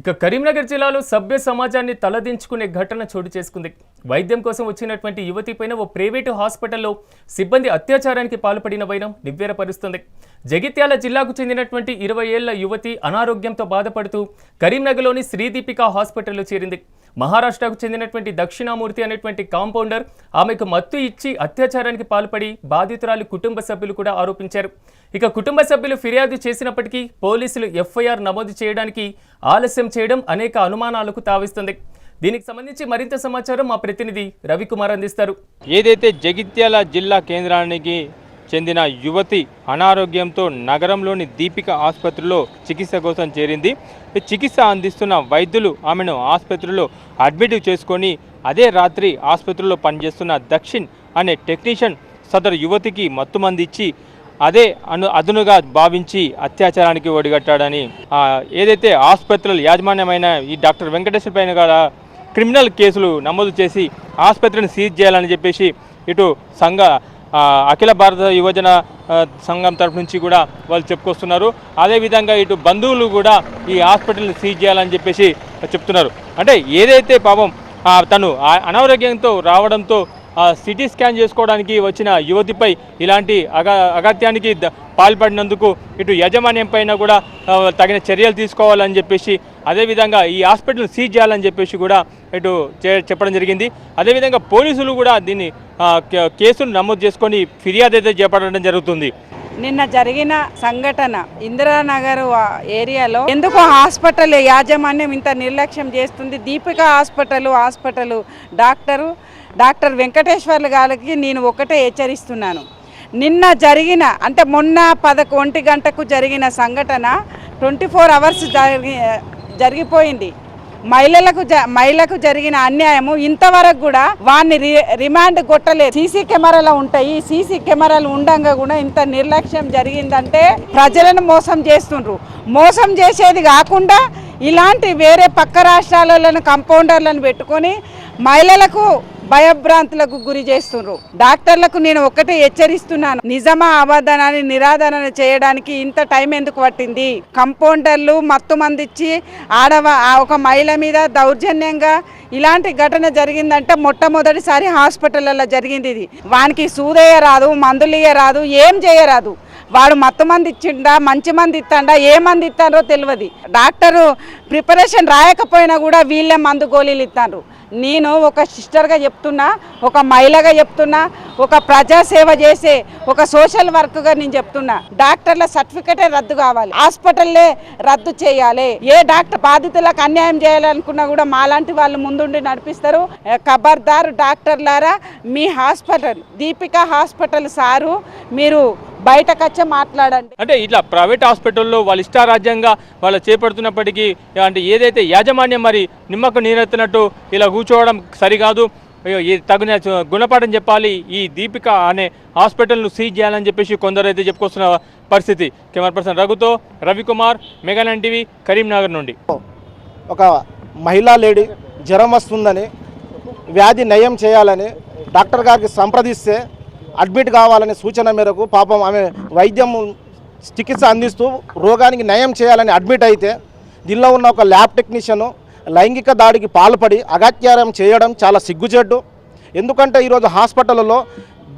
ఇక కరీంనగర్ జిల్లాలో సభ్య సమాజాన్ని తలదించుకునే ఘటన చోటు చేసుకుంది. వైద్యం కోసం వచ్చినటువంటి యువతిపైన ఓ ప్రైవేటు హాస్పిటల్లో సిబ్బంది అత్యాచారానికి పాల్పడిన వైనం నివ్వెరపరుస్తుంది. జగిత్యాల జిల్లాకు చెందినటువంటి ఇరవై ఏళ్ళ యువతి అనారోగ్యంతో బాధపడుతూ కరీంనగర్లోని శ్రీదీపిక హాస్పిటల్లో చేరింది. మహారాష్ట్రకు చెందినటువంటి దక్షిణామూర్తి అనేటువంటి కాంపౌండర్ ఆమెకు మత్తు ఇచ్చి అత్యాచారానికి పాల్పడి బాధితురాలి కుటుంబ సభ్యులు కూడా ఆరోపించారు. ఇక కుటుంబ సభ్యులు ఫిర్యాదు చేసినప్పటికీ పోలీసులు ఎఫ్ఐఆర్ నమోదు చేయడానికి ఆలస్యం చేయడం అనేక అనుమానాలకు తావిస్తుంది. దీనికి సంబంధించి మరింత సమాచారం మా ప్రతినిధి రవికుమార్ అందిస్తారు. ఏదైతే జగిత్యాల జిల్లా కేంద్రానికి చెందిన యువతి అనారోగ్యంతో నగరంలోని దీపిక ఆసుపత్రిలో చికిత్స కోసం చేరింది. చికిత్స అందిస్తున్న వైద్యులు ఆమెను ఆసుపత్రిలో అడ్మిట్ చేసుకొని అదే రాత్రి ఆసుపత్రిలో పనిచేస్తున్న దక్షిణ్ అనే టెక్నీషియన్ సదరు యువతికి మత్తుమందిచ్చి అదే అను అదునుగా భావించి అత్యాచారానికి ఒడిగట్టాడని. ఏదైతే ఆసుపత్రుల యాజమాన్యమైన ఈ డాక్టర్ వెంకటేశ్వర పైన కూడా క్రిమినల్ కేసులు నమోదు చేసి ఆసుపత్రిని సీజ్ చేయాలని చెప్పేసి ఇటు సంఘ అఖిల భారత యువజన సంఘం తరఫు నుంచి కూడా వాళ్ళు చెప్పుకొస్తున్నారు. అదేవిధంగా ఇటు బంధువులు కూడా ఈ హాస్పిటల్ని సీజ్ చేయాలని చెప్పేసి చెప్తున్నారు. అంటే ఏదైతే పాపం తను ఆ- అనారోగ్యంతో రావడంతో సిటీ స్కాన్ చేసుకోవడానికి వచ్చిన యువతిపై ఇలాంటి అగ అగత్యానికి పాల్పడినందుకు ఇటు యాజమాన్యం పైన కూడా తగిన చర్యలు తీసుకోవాలని చెప్పేసి అదేవిధంగా ఈ హాస్పిటల్ సీజ్ చేయాలని చెప్పేసి కూడా ఇటు చే- చెప్పడం జరిగింది. అదేవిధంగా పోలీసులు కూడా దీన్ని కేసును నమోదు చేసుకొని ఫిర్యాదు అయితే చేపట్టడం జరుగుతుంది. నిన్న జరిగిన సంఘటన ఇందిరానగర్ ఏరియాలో ఎందుకు హాస్పిటల్ యాజమాన్యం ఇంత నిర్లక్ష్యం చేస్తుంది? Deepika hospital hospital doctor doctor Venkateswarlu గారికి నేను ఒకటే హెచ్చరిస్తున్నాను. నిన్న జరిగిన అంటే మొన్న పదకొ ఒంటి గంటకు జరిగిన సంఘటన ట్వంటీ ఫోర్ అవర్స్ జరిగి జరిగిపోయింది. మహిళలకు జ మహిళకు జరిగిన అన్యాయము ఇంతవరకు కూడా వాడిని రి రిమాండ్ కొట్టలేదు. సీసీ కెమెరాలు ఉంటాయి. సీసీ కెమెరాలు ఉండంగా కూడా ఇంత నిర్లక్ష్యం జరిగిందంటే ప్రజలను మోసం చేస్తుండ్రు. మోసం చేసేది కాకుండా ఇలాంటి వేరే పక్క రాష్ట్రాలలో కంపౌండర్లను పెట్టుకొని మహిళలకు భయభ్రాంతులకు గురి చేస్తుండ్రు. డాక్టర్లకు నేను ఒకటే హెచ్చరిస్తున్నాను. నిజమా అబద్ధనాన్ని నిరాదరణ చేయడానికి ఇంత టైం ఎందుకు పట్టింది? కంపౌండర్లు మత్తు మందిచ్చి ఆడవ ఆ ఒక మహిళ మీద దౌర్జన్యంగా ఇలాంటి ఘటన జరిగిందంటే మొట్టమొదటిసారి హాస్పిటల్లో జరిగింది ఇది. వానికి సూదయ్య రాదు మందులు రాదు ఏం చేయరాదు. వాడు మత్తు మంది ఇచ్చిండా మంచి మంది ఇస్తాడా ఏ మంది ఇస్తారో తెలియదు డాక్టరు ప్రిపరేషన్ రాయకపోయినా కూడా వీళ్ళే మందు గోళీలు ఇస్తారు నేను ఒక సిస్టర్గా చెప్తున్నా ఒక మహిళగా చెప్తున్నా ఒక ప్రజాసేవ చేసే ఒక సోషల్ వర్క్గా నేను చెప్తున్నా. డాక్టర్ల సర్టిఫికెటే రద్దు కావాలి. హాస్పిటల్లే రద్దు చేయాలి. ఏ డాక్టర్ బాధితులకు అన్యాయం చేయాలనుకున్నా కూడా మాలాంటి వాళ్ళు ముందుండి నడిపిస్తారు. ఖబర్దారు డాక్టర్లారా మీ హాస్పిటల్ దీపిక హాస్పిటల్ సారు మీరు బయటకు మాట్లాడండి. అంటే ఇట్లా ప్రైవేట్ హాస్పిటల్లో వాళ్ళు ఇష్టారాజ్యంగా వాళ్ళు చేపడుతున్నప్పటికీ అంటే ఏదైతే యాజమాన్యం మరి నిమ్మకు నీరెత్తినట్టు ఇలా కూర్చోవడం సరికాదు. ఈ తగిన గుణపాఠం చెప్పాలి ఈ దీపిక అనే హాస్పిటల్ను సీజ్ చేయాలని చెప్పేసి కొందరు అయితే చెప్పుకొస్తున్న పరిస్థితి. కెమెరా పర్సన్ రఘుతో రవికుమార్ మెగానన్ టీవీ కరీంనగర్ నుండి. ఒక మహిళా లేడీ జ్వరం వస్తుందని వ్యాధి నయం చేయాలని డాక్టర్ గారికి సంప్రదిస్తే అడ్మిట్ కావాలనే సూచన మేరకు పాపం ఆమె వైద్యం చికిత్స అందిస్తూ రోగానికి నయం చేయాలని అడ్మిట్ అయితే దీనిలో ఉన్న ఒక ల్యాబ్ టెక్నీషియను లైంగిక దాడికి పాల్పడి అగత్యారం చేయడం చాలా సిగ్గుచేటు. ఎందుకంటే ఈరోజు హాస్పిటల్లో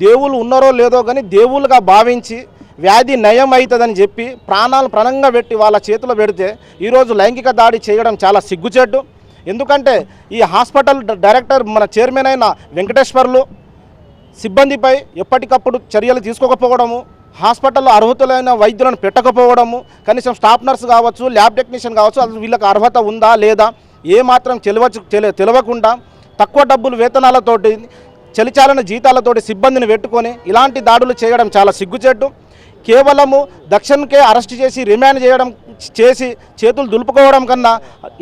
దేవుళ్ళు ఉన్నారో లేదో కానీ దేవుళ్ళుగా భావించి వ్యాధి నయం అవుతుందని చెప్పి ప్రాణాలు ప్రణంగా పెట్టి వాళ్ళ చేతిలో పెడితే ఈరోజు లైంగిక దాడి చేయడం చాలా సిగ్గుచేటు. ఎందుకంటే ఈ హాస్పిటల్ డైరెక్టర్ మన చైర్మన్ అయిన వెంకటేశ్వర్లు సిబ్బందిపై ఎప్పటికప్పుడు చర్యలు తీసుకోకపోవడము హాస్పిటల్లో అర్హతలైన వైద్యులను పెట్టకపోవడము కనీసం స్టాఫ్ నర్స్ కావచ్చు ల్యాబ్ టెక్నీషియన్ కావచ్చు అది వీళ్ళకి అర్హత ఉందా లేదా ఏ మాత్రం తెలి తెలియకుండా తక్కువ డబ్బులు వేతనాలతోటి చలిచాలన జీతాలతోటి సిబ్బందిని పెట్టుకొని ఇలాంటి దాడులు చేయడం చాలా సిగ్గుచేటు. కేవలము దక్షన్కే అరెస్ట్ చేసి రిమాండ్ చేయడం చేసి చేతులు దులుపుకోవడం కన్నా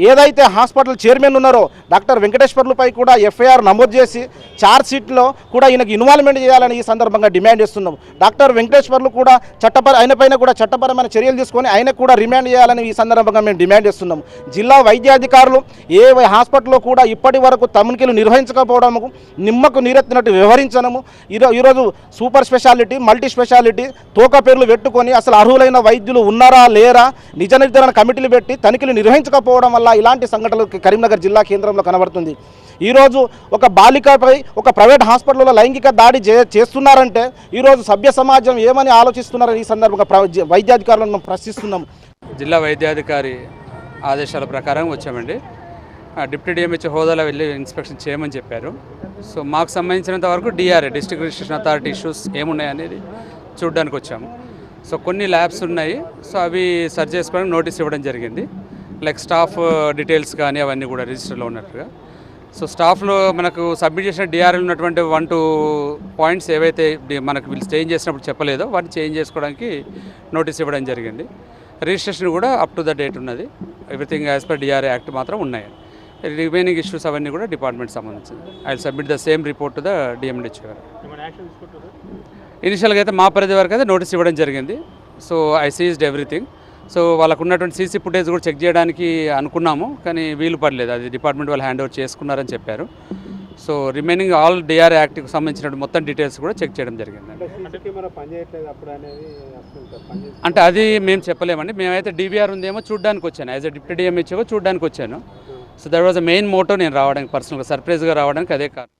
ఏదైతే హాస్పిటల్ చైర్మన్ ఉన్నారో డాక్టర్ వెంకటేశ్వర్లపై కూడా ఎఫ్ఐఆర్ నమోదు చేసి చార్జ్ షీట్లో కూడా ఈయనకు ఇన్వాల్వ్మెంట్ చేయాలని ఈ సందర్భంగా డిమాండ్ చేస్తున్నాం డాక్టర్ వెంకటేశ్వర్లు కూడా చట్టపర ఆయనపైన కూడా చట్టపరమైన చర్యలు తీసుకొని ఆయన కూడా రిమాండ్ చేయాలని ఈ సందర్భంగా మేము డిమాండ్ చేస్తున్నాం జిల్లా వైద్యాధికారులు ఏ హాస్పిటల్లో కూడా ఇప్పటి వరకు తమనికలు నిర్వహించకపోవడము నిమ్మకు నీరెత్తినట్టు వ్యవహరించడము ఈరోజు సూపర్ స్పెషాలిటీ మల్టీ స్పెషాలిటీ తోక పేర్లు పెట్టుకొని అసలు అర్హులైన వైద్యులు ఉన్నారా లేరా నిజ నిర్ధారణ కమిటీలు పెట్టి తనిఖీలు నిర్వహించకపోవడం వల్ల ఇలాంటి సంఘటనలు కరీంనగర్ జిల్లా కేంద్రంలో కనబడుతుంది. ఈరోజు ఒక బాలికపై ఒక ప్రైవేట్ హాస్పిటల్లో లైంగిక దాడి చే చేస్తున్నారంటే ఈరోజు సభ్య సమాజం ఏమని ఆలోచిస్తున్నారని ఈ సందర్భంగా వైద్యాధికారులను మేము ప్రశ్నిస్తున్నాం. జిల్లా వైద్యాధికారి ఆదేశాల ప్రకారం వచ్చామండి. డిప్యూటీ డిఎంహెచ్ హోదాలో వెళ్ళి ఇన్స్పెక్షన్ చేయమని చెప్పారు. సో మాకు సంబంధించినంత వరకు DRA district registration authority issues ఏమున్నాయనేది చూడడానికి వచ్చాము సో కొన్ని ల్యాబ్స్ ఉన్నాయి. సో అవి సర్చ్ చేసుకోవడానికి నోటీస్ ఇవ్వడం జరిగింది. లైక్ స్టాఫ్ డీటెయిల్స్ కానీ అవన్నీ కూడా రిజిస్టర్లో ఉన్నట్టుగా. సో స్టాఫ్లో మనకు సబ్మిట్ చేసిన డిఆర్ఎల్ ఉన్నటువంటి వన్ టూ పాయింట్స్ ఏవైతే మనకు వీళ్ళు చేంజ్ చేసినప్పుడు చెప్పలేదో వాటిని చేంజ్ చేసుకోవడానికి నోటీస్ ఇవ్వడం జరిగింది. రిజిస్ట్రేషన్ కూడా అప్ టు ద డేట్ ఉన్నది. Everything as per DRA act మాత్రం ఉన్నాయి. రిమైనింగ్ ఇష్యూస్ అవన్నీ కూడా డిపార్ట్మెంట్ సంబంధించింది I submit the same report to the DMDH గారు. ఇనిషియల్గా అయితే మా పరిధి వరకు అయితే నోటీస్ ఇవ్వడం జరిగింది. So I seized everything so వాళ్ళకు ఉన్నటువంటి సీసీ ఫుటేజ్ కూడా చెక్ చేయడానికి అనుకున్నాము కానీ వీలు పడలేదు. అది డిపార్ట్మెంట్ వాళ్ళు హ్యాండ్ ఓవర్ చేసుకున్నారని చెప్పారు. సో రిమైనింగ్ ఆల్ డిఆర్ యాక్ట్కి సంబంధించిన మొత్తం డీటెయిల్స్ కూడా చెక్ చేయడం జరిగింది. అంటే అది మేము చెప్పలేమండి. మేమైతే డివిఆర్ ఉందేమో చూడడానికి వచ్చాను. యాజ్ ఎ డిప్యూటీ డిఎంహెచ్ఓ చూడడానికి వచ్చాను. So that was a main motto నేను రావడానికి పర్సనల్గా సర్ప్రైజ్గా రావడానికి అదే కారణం.